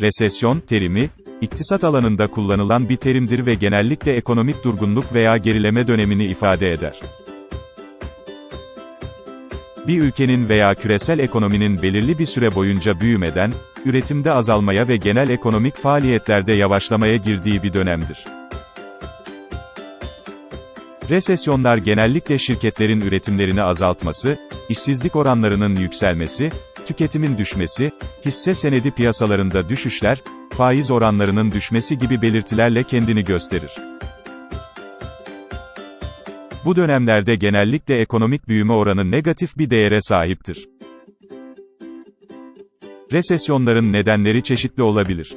Resesyon terimi, iktisat alanında kullanılan bir terimdir ve genellikle ekonomik durgunluk veya gerileme dönemini ifade eder. Bir ülkenin veya küresel ekonominin belirli bir süre boyunca büyümeden, üretimde azalmaya ve genel ekonomik faaliyetlerde yavaşlamaya girdiği bir dönemdir. Resesyonlar genellikle şirketlerin üretimlerini azaltması, işsizlik oranlarının yükselmesi, tüketimin düşmesi, hisse senedi piyasalarında düşüşler, faiz oranlarının düşmesi gibi belirtilerle kendini gösterir. Bu dönemlerde genellikle ekonomik büyüme oranı negatif bir değere sahiptir. Resesyonların nedenleri çeşitli olabilir.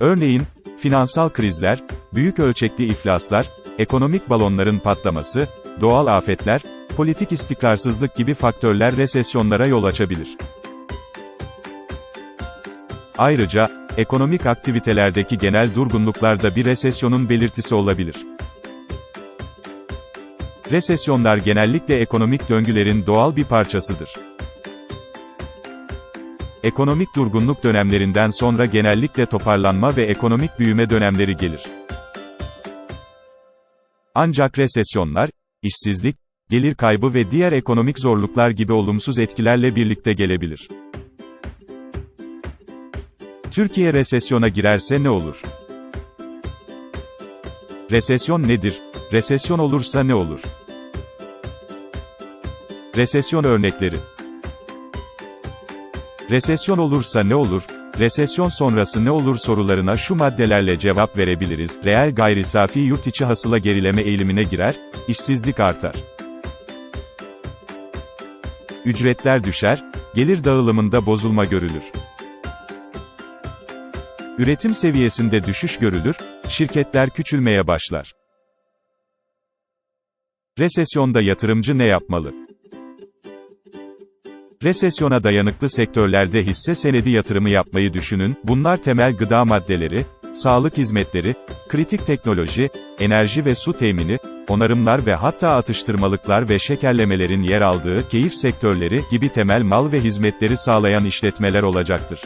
Örneğin, finansal krizler, büyük ölçekli iflaslar, ekonomik balonların patlaması, doğal afetler, politik istikrarsızlık gibi faktörler resesyonlara yol açabilir. Ayrıca, ekonomik aktivitelerdeki genel durgunluklar da bir resesyonun belirtisi olabilir. Resesyonlar genellikle ekonomik döngülerin doğal bir parçasıdır. Ekonomik durgunluk dönemlerinden sonra genellikle toparlanma ve ekonomik büyüme dönemleri gelir. Ancak resesyonlar, işsizlik, gelir kaybı ve diğer ekonomik zorluklar gibi olumsuz etkilerle birlikte gelebilir. Türkiye resesyona girerse ne olur? Resesyon nedir? Resesyon olursa ne olur? Resesyon örnekleri Resesyon olursa ne olur? Resesyon sonrası ne olur sorularına şu maddelerle cevap verebiliriz. Reel gayri safi yurt içi hasıla gerileme eğilimine girer, işsizlik artar. Ücretler düşer, gelir dağılımında bozulma görülür. Üretim seviyesinde düşüş görülür, şirketler küçülmeye başlar. Resesyonda yatırımcı ne yapmalı? Resesyona dayanıklı sektörlerde hisse senedi yatırımı yapmayı düşünün, bunlar temel gıda maddeleri, sağlık hizmetleri, kritik teknoloji, enerji ve su temini, onarımlar ve hatta atıştırmalıklar ve şekerlemelerin yer aldığı keyif sektörleri gibi temel mal ve hizmetleri sağlayan işletmeler olacaktır.